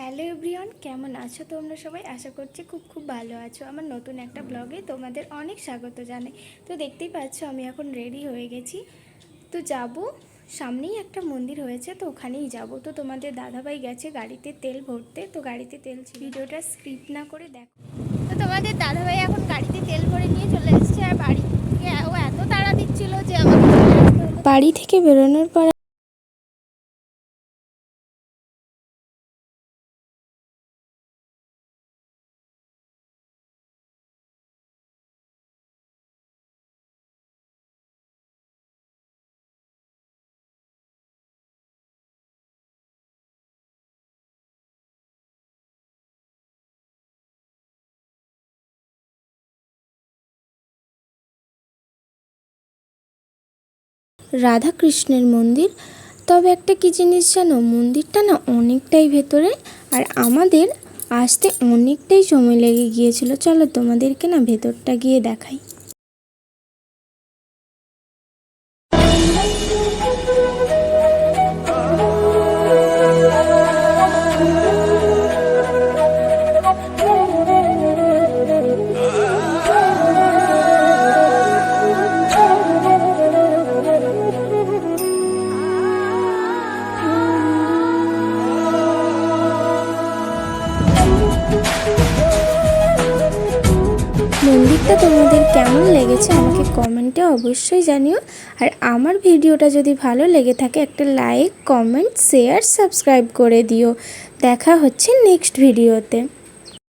Hello everyone কেমন আছো তোমরা সবাই? আশা করছি খুব খুব ভালো আছো। আমার নতুন একটা ব্লগে তোমাদের অনেক স্বাগত জানাই। তো দেখতেই পাচ্ছ আমি এখন রেডি হয়ে গেছি। তো যাব সামনেই একটা মন্দির হয়েছে তো ওখানেই যাব। তো তোমাদের দাদাভাই গেছে গাড়িতে তেল ভরতে তো গাড়িতে তেল ছিল। ভিডিওটা স্ক্রিপ্ট না করে দেখো। তো তোমাদের দাদাভাই এখন গাড়িতে তেল ভরে নিয়ে চলে এসেছে আর বাড়ি থেকে ও এত তাড়া দিচ্ছিল যে আমাকে। বাড়ি থেকে বেরোনোর পর রাধাকৃষ্ণের মন্দির। তবে একটা কি জিনিস জানো, মন্দিরটা না অনেকটাই ভেতরে আর আমাদের আসতে অনেকটাই সময় লেগে গিয়েছিল। চলো তোমাদেরকে না ভেতরটা গিয়ে দেখাই। মন্দিরটা তোমাদের কেমন লেগেছে আমাকে কমেন্টে অবশ্যই জানিও। আর আমার ভিডিওটা যদি ভালো লেগে থাকে একটা লাইক, কমেন্ট, শেয়ার, সাবস্ক্রাইব করে দিও। দেখা হচ্ছে নেক্সট ভিডিওতে।